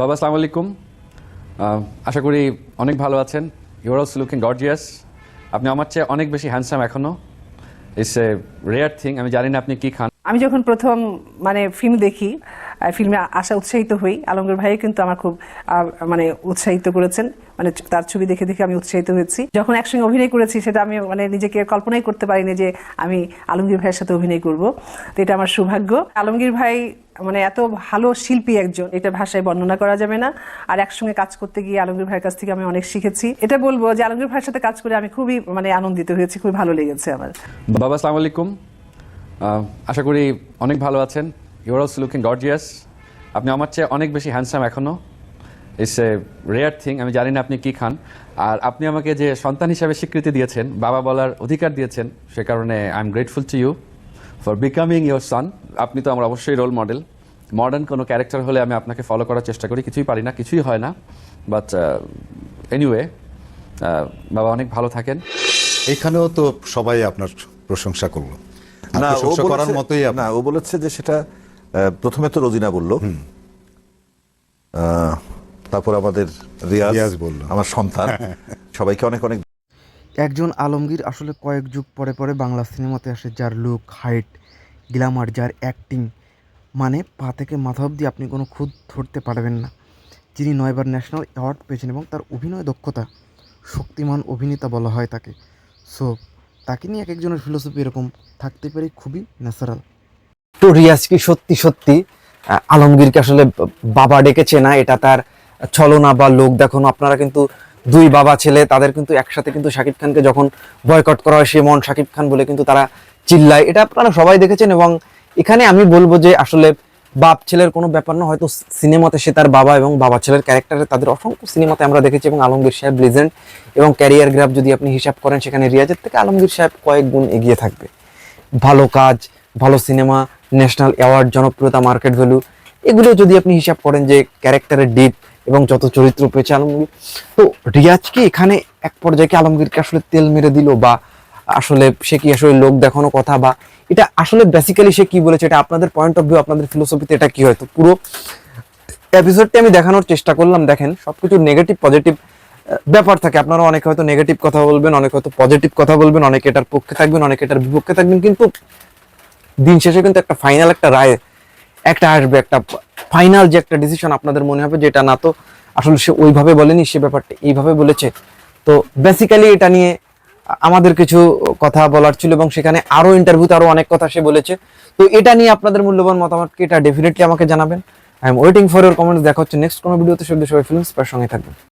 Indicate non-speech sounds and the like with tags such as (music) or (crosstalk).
বাবা, আসসালামু আলাইকুম। আশা করি অনেক ভালো আছেন। ইউর অলসো লুকিং গর্জিয়াস আপনি আমার চেয়ে অনেক বেশি হ্যান্ডসাম এখনও। ইটস এ রেয়ার থিং আমি জানি না আপনি কি খান। আমি যখন প্রথম মানে ফিল্ম দেখি ফিল্মে আসা উৎসাহিত হই। আলমগীর ভাই কিন্তু আমার খুব মানে উৎসাহিত করেছেন। মানে তার ছবি দেখে দেখে আমি উৎসাহিত হয়েছি। যখন একসঙ্গে অভিনয় করেছি, সেটা আমি মানে নিজেকে কল্পনাই করতে পারিনি যে আমি আলমগীর ভাইয়ের সাথে অভিনয় করব। তো এটা আমার সৌভাগ্য। আলমগীর ভাই মানে এত ভালো শিল্পী একজন, এটা ভাষায় বর্ণনা করা যাবে না। আর একসঙ্গে কাজ করতে গিয়ে আলমগীর ভাইয়ের কাছ থেকে আমি অনেক শিখেছি। এটা বলব যে আলমগীর ভাইয়ের সাথে কাজ করে আমি খুবই মানে আনন্দিত হয়েছি, খুবই ভালো লেগেছে আমার। বাবা, আসসালামু আলাইকুম। আশা করি অনেক ভালো আছেন। ইউর অলসো লুকিং গর্জিয়াস আপনি আমার চেয়ে অনেক বেশি হ্যান্ডসাম এখনও। ইটস এ রেয়ার থিং আমি জানি না আপনি কি খান। আর আপনি আমাকে যে সন্তান হিসাবে স্বীকৃতি দিয়েছেন বাবা বলার অধিকার দিয়েছেন সে কারণে I am grateful to you for becoming your son আপনি তো আমার অবশ্যই রোল মডেল মডার্ন কোনো ক্যারেক্টার হলে আমি আপনাকে ফলো করার চেষ্টা করি কিছুই পারি না কিছুই হয় না। বাট এনিওয়ে বাবা অনেক ভালো থাকেন। এখানেও তো সবাই আপনার প্রশংসা করল। না ও করার বলেছে- মতোই না ও বলেছে যে সেটা প্রথমে তো রোজিনা বলল। আহ, তারপর আমাদের রিয়াজ রিয়াজ বলল। আমার সন্তান। (laughs) সবাইকে অনেক অনেক একজন আলমগীর আসলে কয়েক যুগ পরে পরে বাংলা সিনেমাতে আসে যার লুক হাইট গ্ল্যামার যার অ্যাক্টিং মানে পা থেকে মাথা অবধি আপনি কোনো খুদ ধরতে পারবেন না। যিনি নয়বার ন্যাশনাল অ্যাওয়ার্ড পেয়েছেন এবং তার অভিনয় দক্ষতা শক্তিমান অভিনেতা বলা হয় তাকে। সো তাকে নিয়ে এক একজনের ফিলোসফি এরকম। থাকতে পারে খুবই ন্যাচারাল তো রিয়াজ কি সত্যি সত্যি আলমগীরকে আসলে বাবা ডেকেছে না? এটা তার ছলনা বা লোক? দেখানো, আপনারা কিন্তু দুই বাবা ছেলে, তাদের কিন্তু একসাথে কিন্তু শাকিব খানকে যখন বয়কট করা হয়, সে মন শাকিব খান বলে কিন্তু তারা চিল্লায়। এটা আপনারা সবাই দেখেছেন এবং এখানে আমি বলব যে আসলে বাপ ছেলের কোনো ব্যাপার না, হয়তো সিনেমাতে সে তার বাবা এবং বাবা ছেলের ক্যারেক্টারে তাদের অসংখ্য সিনেমাতে আমরা দেখেছি এবং আলমগীর সাহেব লিজেন্ড এবং ক্যারিয়ার গ্রাফ যদি আপনি হিসাব করেন, সেখানে রিয়াজের থেকে আলমগীর সাহেব কয়েক গুণ এগিয়ে থাকবে। ভালো কাজ, ভালো সিনেমা ন্যাশনাল অ্যাওয়ার্ড, জনপ্রিয়তা, মার্কেট ভ্যালু, এগুলো যদি আপনি হিসাব করেন যে ক্যারেক্টারের ডিপ এবং যত চরিত্র পেয়েছে আলমগীর তো রিয়াজকে এখানে এক পর্যায়ে কি আলমগীরকে আসলে তেল মেরে দিল বা আসলে সে কি আসলে লোক দেখানো কথা বা এটা আসলে বেসিক্যালি সে কি বলেছে? এটা আপনাদের পয়েন্ট অফ ভিউ আপনাদের ফিলোসফিতে এটা কি হয়তো পুরো এপিসোডটি আমি দেখানোর চেষ্টা করলাম। দেখেন, সবকিছু নেগেটিভ পজিটিভ ব্যাপার থাকে। আপনারা অনেকে হয়তো নেগেটিভ কথা বলবেন, অনেকে হয়তো পজিটিভ কথা বলবেন, অনেকে এটার পক্ষে থাকবেন, অনেকে এটার বিপক্ষে থাকবেন, কিন্তু দিন শেষে কিন্তু একটা ফাইনাল একটা রায়, একটা আসবে, একটা ফাইনাল যে একটা ডিসিশন আপনাদের মনে হবে যে এটা না তো আসলে সে ওইভাবে বলেনি, সে ব্যাপারটা এইভাবে বলেছে। তো বেসিক্যালি এটা নিয়ে আমাদের কিছু কথা বলার ছিল এবং সেখানে আরও ইন্টারভিউতে আরও অনেক কথা সে বলেছে। তো এটা নিয়ে আপনাদের মূল্যবান মতামত কি এটা ডেফিনেটলি আমাকে জানাবেন। I am waiting for your comments দেখা হচ্ছে নেক্সট কোনো ভিডিওতে সব সবাই ফিল্মস সঙ্গে থাকবেন।